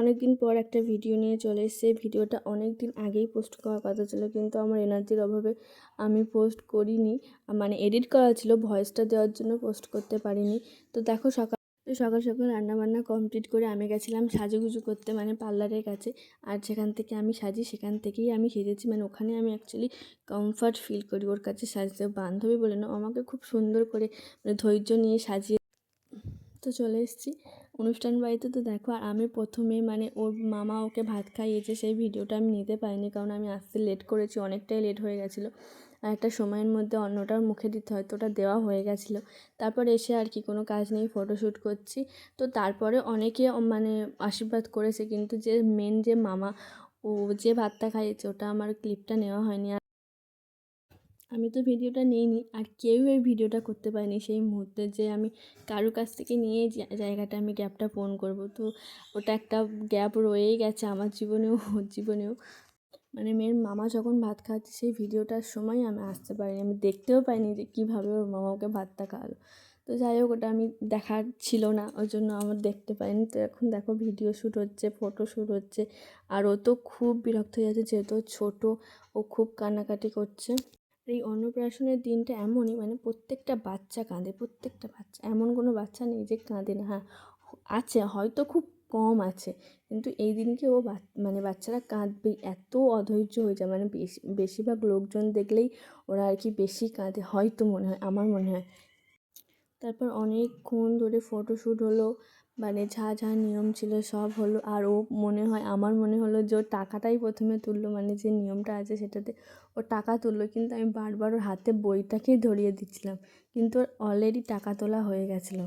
অনেক দিন পর একটা ভিডিও নিয়ে চলে এসেছে। ভিডিওটা অনেক দিন আগেই পোস্ট করার কথা ছিল, কিন্তু আমার এনার্জির অভাবে আমি পোস্ট করিনি। মানে এডিট করা ছিল ভয়েসটা দেওয়ার জন্য পোস্ট করতে পারিনি। তো দেখো সকাল সকাল সকাল রান্নাবান্না কমপ্লিট করে আমি গেছিলাম সাজুগুজু করতে মানে পার্লারের কাছে। আর যেখান থেকে আমি সাজি, সেখান থেকেই আমি সেজেছি। মানে ওখানে আমি অ্যাকচুয়ালি কমফর্ট ফিল করি ওর কাছে সাজতে। বান্ধবী বলে না আমাকে খুব সুন্দর করে মানে ধৈর্য নিয়ে সাজিয়ে তো চলে এসেছি। অনুষ্ঠান বাড়িতে তো দেখো, আর আমি প্রথমে মানে ওর মামা ওকে ভাত খাইয়েছে, সেই ভিডিওটা আমি নিতে পারিনি কারণ আমি আসতে লেট করেছি, অনেকটাই লেট হয়ে গেছিল। আর একটা সময়ের মধ্যে অন্যটার মুখে দিতে হয়, তো ওটা দেওয়া হয়ে গেছিল। তারপর এসে আর কি কোনো কাজ নেই ফটোশ্যুট করছি। তো তারপরে অনেকে মানে আশীর্বাদ করেছে, কিন্তু যে মেন যে মামা ও যে ভাতটা খাইয়েছে, ওটা আমার ক্লিপটা নেওয়া হয়নি। আমি তো ভিডিওটা নিইনি, আর কেউ এই ভিডিওটা করতে পারেনি সেই মুহূর্তে যে আমি কারোর কাছ থেকে নিয়ে জায়গাটা আমি গ্যাপটা পূরণ করব। তো ওটা একটা গ্যাপ রয়েই গেছে আমার জীবনেও, ওর জীবনেও। মানে মেয়ের মামা যখন ভাত খাচ্ছে সেই ভিডিওটার সময় আমি আসতে পারিনি, আমি দেখতেও পাইনি যে কীভাবে ওর মামা ওকে ভাতটা খাওয়ালো। তো যাই হোক, ওটা আমি দেখার ছিল না ওই জন্য আমার দেখতে পাইনি। তো এখন দেখো ভিডিও শ্যুট হচ্ছে, ফটো শ্যুট হচ্ছে, আর ও তো খুব বিরক্ত হয়ে যাচ্ছে যেহেতু ছোটো, ও খুব কান্নাকাটি করছে। এই অন্নপ্রাশনের দিনটা এমনই মানে প্রত্যেকটা বাচ্চা কাঁদে, প্রত্যেকটা বাচ্চা, এমন কোনো বাচ্চা নেই যে কাঁদে না। হ্যাঁ আছে, হয়তো খুব কম আছে, কিন্তু এই দিনকে ও মানে বাচ্চারা কাঁদবেই, এত অধৈর্য হয়ে যায়। মানে বেশি, বেশিরভাগ লোকজন দেখলেই ওরা আর কি বেশি কাঁদে, হয়তো মনে হয়, আমার মনে হয়। তারপর অনেকক্ষণ ধরে ফটোশ্যুট হলো মানে যা যা নিয়ম ছিল সব হলো, আর ও মনে হয়, আমার মনে হলো যে ও টাকাটাই প্রথমে তুললো মানে যে নিয়মটা আছে সেটাতে ও টাকা তুললো, কিন্তু আমি বারবার ওর হাতে বইটাকেই ধরিয়ে দিচ্ছিলাম, কিন্তু ওর অলরেডি টাকা তোলা হয়ে গেছিল।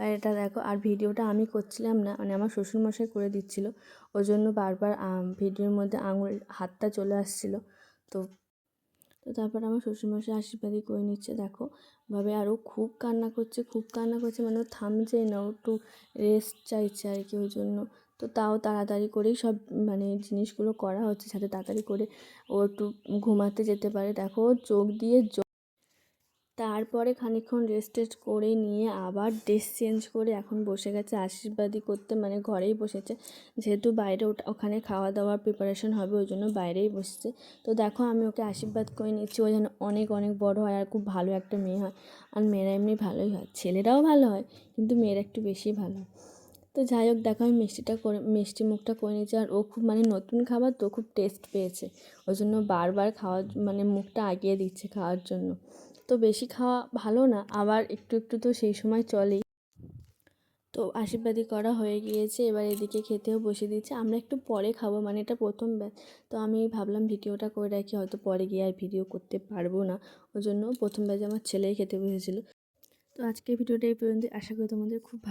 আর এটা দেখো, আর ভিডিওটা আমি করছিলাম না মানে আমার শ্বশুরমশাই করে দিচ্ছিল ওই জন্য বারবার ভিডিওর মধ্যে আঙুল, হাতটা চলে আসছিল, তো তো তারপর আমার শ্বশুরমশাই আশীর্বাদই করে নিচ্ছে, দেখো। ভাবে আরও খুব কান্না করছে, খুব কান্না করছে মানে ও থামছেই না একটু রেস্ট চাইছে আর কি ওই জন্য। তো তাও তাড়াতাড়ি করেই সব মানে জিনিসগুলো করা হচ্ছে, যাতে তাড়াতাড়ি করে ও একটু ঘুমাতে যেতে পারে। দেখো চোখ দিয়ে তারপরে খানিকক্ষণ রেস্ট টেস্ট করে নিয়ে আবার ড্রেস চেঞ্জ করে এখন বসে গেছে, আশীর্বাদই করতে মানে ঘরেই বসেছে। যেহেতু বাইরে ওটা, ওখানে খাওয়া দাওয়ার প্রিপারেশন হবে, ওই জন্য বাইরেই বসেছে। তো দেখো আমি ওকে আশীর্বাদ করে নিচ্ছি, ও যেন অনেক অনেক বড় হয় আর খুব ভালো একটা মেয়ে হয়। আর মেয়েরা এমনি ভালোই হয়, ছেলেরাও ভালো হয়, কিন্তু মেয়েরা একটু বেশি ভালো তো যাই হোক, দেখো আমি মিষ্টিটা করে, মিষ্টি মুখটা করে নিয়েছি আর ও খুব মানে নতুন খাবার তো খুব টেস্ট পেয়েছে। ওই জন্য বারবার খাওয়ার মানে মুখটা আগিয়ে দিচ্ছে খাওয়ার জন্য। তো বেশি খাওয়া ভালো না, আবার একটু একটু তো সেই সময় চলেই। তো আশীর্বাদী করা হয়ে গিয়েছে, এবার এদিকে খেতেও বসে দিয়েছে আমরা একটু পরে খাব মানে এটা প্রথম ব্যাচ। তো আমি ভাবলাম ভিডিওটা করে রাখি, হয়তো পরে গিয়ে আর ভিডিও করতে পারব না। ওই জন্য প্রথম ব্যাচে আমার ছেলেই খেতে বসেছিলো। তো আজকে ভিডিওটা এই পর্যন্ত আশা করি তোমাদের খুব ভালো